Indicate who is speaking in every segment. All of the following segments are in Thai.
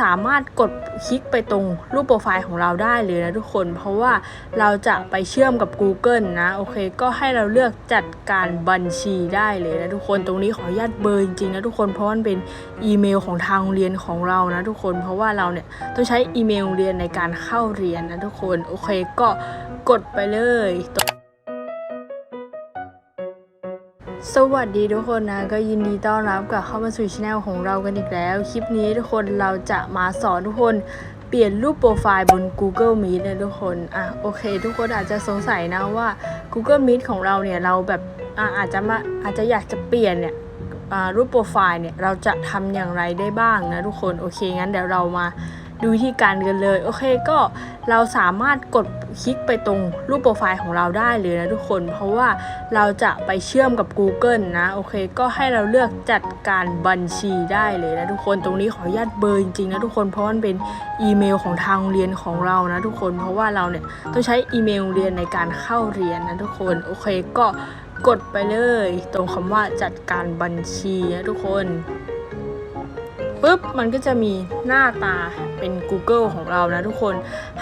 Speaker 1: สามารถกดคลิกไปตรงรูปโปรไฟล์ของเราได้เลยนะทุกคน เพราะว่าเราจะไปเชื่อมกับ Google นะโอเค ก็ให้เราเลือกจัดการบัญชีได้เลยนะทุกคนตรงนี้ขออนุญาตเบอร์จริงๆนะทุกคนเพราะมันเป็นอีเมลของทางโรงเรียนของเรานะทุกคนเพราะว่าเราเนี่ยต้องใช้อีเมลโรงเรียนในการเข้าเรียนนะทุกคนโอเคก็กดไปเลย สวัสดีทุกคนนะก็ยินดีต้อนรับกลับเข้ามาสู่ช anel ของเรากันอีกแล้ว คลิปนี้ทุกคนเราจะมาสอนทุกคนเปลี่ยนรูปโปรไฟล์บน Google Meet นะทุกคนอะโอเค ทุกคนอาจจะสงสัยนะว่า Google Meet ของเราเนี่ยเราแบบอะอาจจะมาอาจจะอยากจะเปลี่ยนเนี่ยรูปโปรไฟล์เนี่ยเราจะทำอย่างไรได้บ้างนะทุกคนโอเคงั้นเดี๋ยวเรามา ดูวิธีการกันเลย โอเคก็เราสามารถกดคลิกไปตรงรูปโปรไฟล์ของเราได้เลยนะทุกคน เพราะว่าเราจะไปเชื่อมกับ Google นะโอเค ก็ให้เราเลือกจัดการบัญชีได้เลยนะทุกคนตรงนี้ขออนุญาตเบอร์จริงๆนะทุกคนเพราะมันเป็นอีเมลของทางโรงเรียนของเรานะทุกคนเพราะว่าเราเนี่ยต้องใช้อีเมลโรงเรียนในการเข้าเรียนนะทุกคนโอเคก็กดไปเลย ตรงคำว่าจัดการบัญชีนะทุกคน ปุ๊บมันก็จะมีหน้าตาเป็น Google ของเรานะทุกคน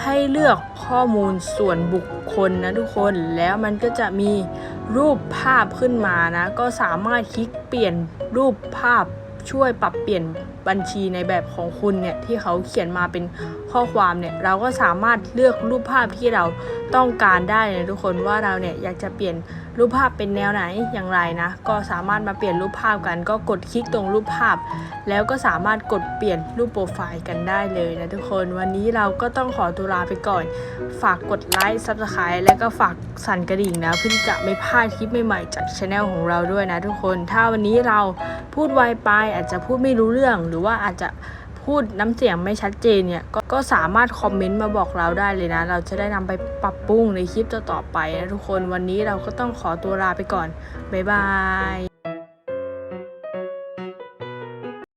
Speaker 1: ให้เลือกข้อมูลส่วนบุคคลนะทุกคนแล้วมันก็จะมีรูปภาพขึ้นมานะ ก็สามารถคลิกเปลี่ยนรูปภาพช่วยปรับเปลี่ยนบัญชีในแบบของคุณเนี่ยที่เขาเขียนมาเป็นข้อความเนี่ยเราก็สามารถเลือกรูปภาพที่เราต้องการได้นะทุกคนว่าเราเนี่ยอยากจะเปลี่ยน รูปภาพเป็นแนวไหนอย่างไรนะ ก็สามารถมาเปลี่ยนรูปภาพกัน ก็กดคลิกตรงรูปภาพ แล้วก็สามารถกดเปลี่ยนรูปโปรไฟล์กันได้เลยนะทุกคนวันนี้เราก็ต้องขอตัวลาไปก่อน ฝากกดไลค์ซับสไคร b e แล้วก็ฝากสั่นกระดิ่งนะ เพื่อที่จะไม่พลาดคลิปใหม่ๆจากช anel ของเราด้วยนะทุกคน ถ้าวันนี้เราพูดไวไปอาจจะพูดไม่รู้เรื่องหรือว่าอาจจะ พูดน้ำเสียงไม่ชัดเจนเนี่ยกก็สามารถคอมเมนต์มาบอกเราได้เลยนะ เราจะได้นำไปปรับปรุงในคลิปต่อๆไปนะทุกคนวันนี้เราก็ต้องขอตัวลาไปก่อน บ๊ายบาย